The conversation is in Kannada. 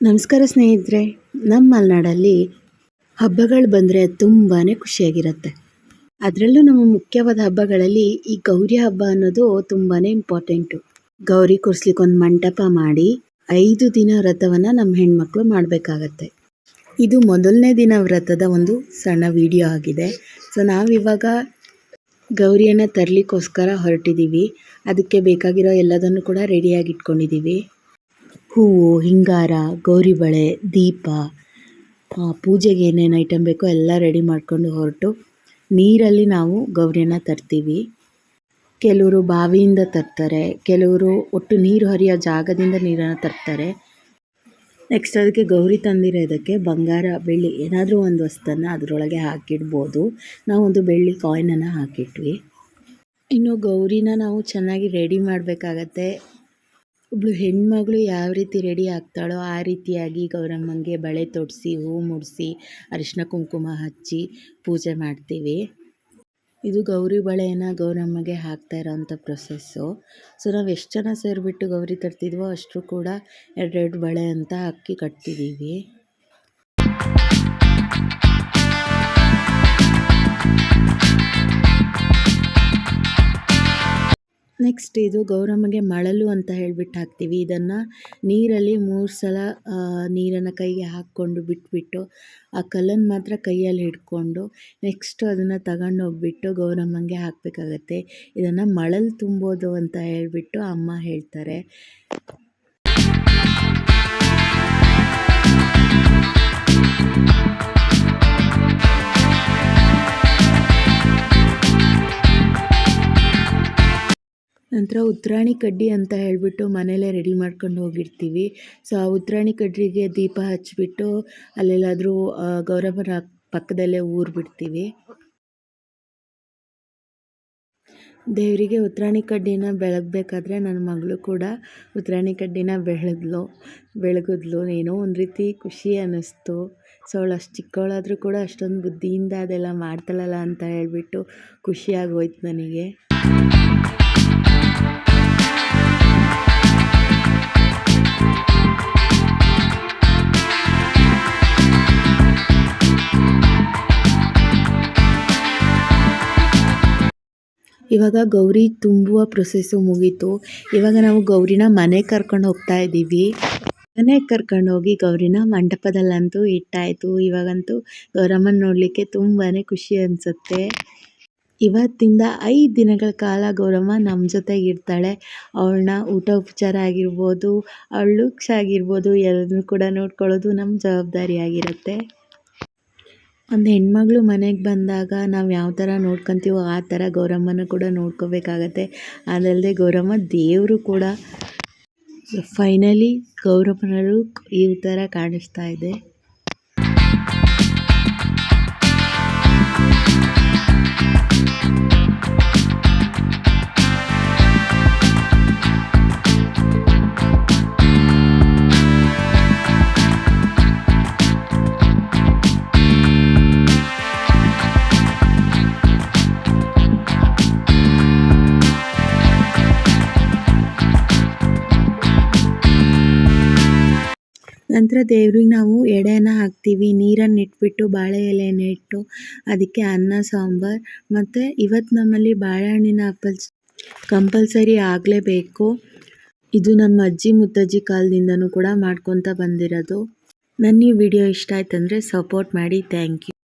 ನಮಸ್ಕಾರ ಸ್ನೇಹಿತರೆ, ನಮ್ಮ ಮಲೆನಾಡಲ್ಲಿ ಹಬ್ಬಗಳು ಬಂದರೆ ತುಂಬಾ ಖುಷಿಯಾಗಿರುತ್ತೆ. ಅದರಲ್ಲೂ ನಮ್ಮ ಮುಖ್ಯವಾದ ಹಬ್ಬಗಳಲ್ಲಿ ಈ ಗೌರಿ ಹಬ್ಬ ಅನ್ನೋದು ತುಂಬಾ ಇಂಪಾರ್ಟೆಂಟು ಗೌರಿ ಕೂರಿಸ್ಲಿಕ್ಕೆ ಒಂದು ಮಂಟಪ ಮಾಡಿ ಐದು ದಿನ ವ್ರತವನ್ನು ನಮ್ಮ ಹೆಣ್ಮಕ್ಳು ಮಾಡಬೇಕಾಗತ್ತೆ. ಇದು ಮೊದಲನೇ ದಿನ ವ್ರತದ ಒಂದು ಸಣ್ಣ ವಿಡಿಯೋ ಆಗಿದೆ. ಸೊ ನಾವಿವಾಗ ಗೌರಿಯನ್ನು ತರಲಿಕ್ಕೋಸ್ಕರ ಹೊರಟಿದ್ದೀವಿ ಅದಕ್ಕೆ ಬೇಕಾಗಿರೋ ಎಲ್ಲದನ್ನು ಕೂಡ ರೆಡಿಯಾಗಿ ಇಟ್ಕೊಂಡಿದ್ದೀವಿ ಹೂವು, ಹಿಂಗಾರ ಗೌರಿ ಬಳೆ ದೀಪ ಪೂಜೆಗೆ ಏನೇನು ಐಟಮ್ ಬೇಕೋ ಎಲ್ಲ ರೆಡಿ ಮಾಡಿಕೊಂಡು ಹೊರಟು ನೀರಲ್ಲಿ ನಾವು ಗೌರಿಯನ್ನು ತರ್ತೀವಿ. ಕೆಲವರು ಬಾವಿಯಿಂದ ತರ್ತಾರೆ, ಕೆಲವರು ಒಟ್ಟು ನೀರು ಹರಿಯೋ ಜಾಗದಿಂದ ನೀರನ್ನು ತರ್ತಾರೆ. ನೆಕ್ಸ್ಟ್ ಅದಕ್ಕೆ ಗೌರಿ ತಂದಿರೋದಕ್ಕೆ ಬಂಗಾರ, ಬೆಳ್ಳಿ, ಏನಾದರೂ ಒಂದು ವಸ್ತನ್ನು ಅದರೊಳಗೆ ಹಾಕಿಡ್ಬೋದು. ನಾವು ಒಂದು ಬೆಳ್ಳಿ ಕಾಯಿನನ್ನು ಹಾಕಿಟ್ವಿ. ಇನ್ನು ಗೌರಿನ ನಾವು ಚೆನ್ನಾಗಿ ರೆಡಿ ಮಾಡಬೇಕಾಗತ್ತೆ. ಒಬ್ಬಳು ಹೆಣ್ಮಗಳು ಯಾವ ರೀತಿ ರೆಡಿ ಆಗ್ತಾಳೋ ಆ ರೀತಿಯಾಗಿ ಗೌರಮ್ಮಂಗೆ ಬಳೆ ತೊಡಿಸಿ, ಹೂ ಮುಡಿಸಿ, ಅರಿಶಿನ ಕುಂಕುಮ ಹಚ್ಚಿ ಪೂಜೆ ಮಾಡ್ತೀವಿ. ಇದು ಗೌರಿ ಬಳೆಯನ್ನು ಗೌರಮ್ಮಗೆ ಹಾಕ್ತಾ ಇರೋವಂಥ ಪ್ರೊಸೆಸ್ಸು. ಸೊ, ನಾವು ಎಷ್ಟು ಜನ ಸೇರಿಬಿಟ್ಟು ಗೌರಿ ತರ್ತಿದ್ವೋ ಅಷ್ಟು ಕೂಡ ಎರಡೆರಡು ಬಳೆ ಅಂತ ಅಕ್ಕಿ ಕಟ್ತಿದ್ದೀವಿ ನೆಕ್ಸ್ಟ್ ಇದು ಗೌರಮ್ಮಗೆ ಮಳಲು ಅಂತ ಹೇಳಿಬಿಟ್ಟು ಹಾಕ್ತೀವಿ. ಇದನ್ನು ನೀರಲ್ಲಿ ಮೂರು ಸಲ ನೀರನ್ನು ಕೈಗೆ ಹಾಕ್ಕೊಂಡು ಬಿಟ್ಬಿಟ್ಟು, ಆ ಕಲ್ಲನ್ನು ಮಾತ್ರ ಕೈಯಲ್ಲಿ ಹಿಡ್ಕೊಂಡು ನೆಕ್ಸ್ಟ್ ಅದನ್ನು ತಗೊಂಡು ಹೋಗ್ಬಿಟ್ಟು ಗೌರಮ್ಮಂಗೆ ಹಾಕಬೇಕಾಗತ್ತೆ. ಇದನ್ನು ಮಳಲು ತುಂಬೋದು ಅಂತ ಹೇಳಿಬಿಟ್ಟು ಅಮ್ಮ ಹೇಳ್ತಾರೆ. ನಂತರ ಉತ್ತರಾಣಿ ಕಡ್ಡಿ ಅಂತ ಹೇಳಿಬಿಟ್ಟು ಮನೆಯಲ್ಲೇ ರೆಡಿ ಮಾಡ್ಕೊಂಡು ಹೋಗಿರ್ತೀವಿ. ಸೊ ಆ ಉತ್ತರಾಣಿ ಕಡ್ಡಿಗೆ ದೀಪ ಹಚ್ಚಿಬಿಟ್ಟು ಅಲ್ಲೆಲ್ಲಾದರೂ ಗೌರಮ್ಮನ ಪಕ್ಕದಲ್ಲೇ ಊರು ಬಿಡ್ತೀವಿ. ದೇವರಿಗೆ ಉತ್ತರಾಣಿ ಕಡ್ಡಿನ ಬೆಳಗಬೇಕಾದ್ರೆ ನನ್ನ ಮಗಳು ಕೂಡ ಉತ್ತರಾಣಿ ಕಡ್ಡಿನ ಬೆಳಗ್ಲು ಬೆಳಗಿದ್ಲು. ಏನೋ ಒಂದು ರೀತಿ ಖುಷಿ ಅನ್ನಿಸ್ತು. ಸೊ ಅವಳು ಅಷ್ಟು ಚಿಕ್ಕವಳಾದರೂ ಕೂಡ ಅಷ್ಟೊಂದು ಬುದ್ಧಿಯಿಂದ ಅದೆಲ್ಲ ಮಾಡ್ತಾಳಲ್ಲ ಅಂತ ಹೇಳ್ಬಿಟ್ಟು ಖುಷಿಯಾಗೋಯ್ತು ನನಗೆ. ಇವಾಗ ಗೌರಿ ತುಂಬುವ ಪ್ರೊಸೆಸ್ಸು ಮುಗೀತು. ಇವಾಗ ನಾವು ಗೌರಿನ ಮನೆಗೆ ಕರ್ಕೊಂಡು ಹೋಗ್ತಾ ಇದ್ದೀವಿ. ಮನೆಗೆ ಕರ್ಕೊಂಡು ಹೋಗಿ ಗೌರಿನ ಮಂಟಪದಲ್ಲಂತೂ ಇಟ್ಟಾಯಿತು. ಇವಾಗಂತೂ ಗೌರಮ್ಮನ ನೋಡಲಿಕ್ಕೆ ತುಂಬಾ ಖುಷಿ ಅನಿಸುತ್ತೆ. ಇವತ್ತಿಂದ ಐದು ದಿನಗಳ ಕಾಲ ಗೌರಮ್ಮ ನಮ್ಮ ಜೊತೆಗೆ ಇರ್ತಾಳೆ. ಅವಳನ್ನ ಊಟ ಉಪಚಾರ ಆಗಿರ್ಬೋದು ಅವಳ ಲುಕ್ಸ್ ಆಗಿರ್ಬೋದು ಎಲ್ಲರೂ ಕೂಡ ನೋಡ್ಕೊಳ್ಳೋದು ನಮ್ಮ ಜವಾಬ್ದಾರಿ ಆಗಿರುತ್ತೆ ಒಂದು ಹೆಣ್ಮಗಳು ಮನೆಗೆ ಬಂದಾಗ ನಾವು ಯಾವ ಥರ ನೋಡ್ಕೊತೀವೋ ಆ ಥರ ಗೌರಮ್ಮನ ಕೂಡ ನೋಡ್ಕೋಬೇಕಾಗತ್ತೆ. ಅದಲ್ಲದೆ ಗೌರಮ್ಮ ದೇವರು ಕೂಡ. ಫೈನಲಿ ಗೌರಮ್ಮನರು ಈ ಥರ ಕಾಣಿಸ್ತಾ ಇದೆ. ನಂತರ ದೇವ್ರಿಗೆ ನಾವು ಎಡೆನ ಹಾಕ್ತೀವಿ, ನೀರನ್ನು ಇಟ್ಬಿಟ್ಟು ಬಾಳೆ ಎಲೆಯನ್ನು ಇಟ್ಟು ಅದಕ್ಕೆ ಅನ್ನ, ಸಾಂಬಾರು ಮತ್ತು ಇವತ್ತು ನಮ್ಮಲ್ಲಿ ಬಾಳೆಹಣ್ಣಿನ ಅಪ್ಪಲ್ಸ್ ಕಂಪಲ್ಸರಿ ಆಗಲೇಬೇಕು. ಇದು ನಮ್ಮ ಅಜ್ಜಿ ಮುತ್ತಜ್ಜಿ ಕಾಲದಿಂದನೂ ಕೂಡ ಮಾಡ್ಕೊತ ಬಂದಿರೋದು. ನನ್ನ ಈ ವಿಡಿಯೋ ಇಷ್ಟ ಆಯ್ತಂದರೆ ಸಪೋರ್ಟ್ ಮಾಡಿ ಥ್ಯಾಂಕ್ ಯು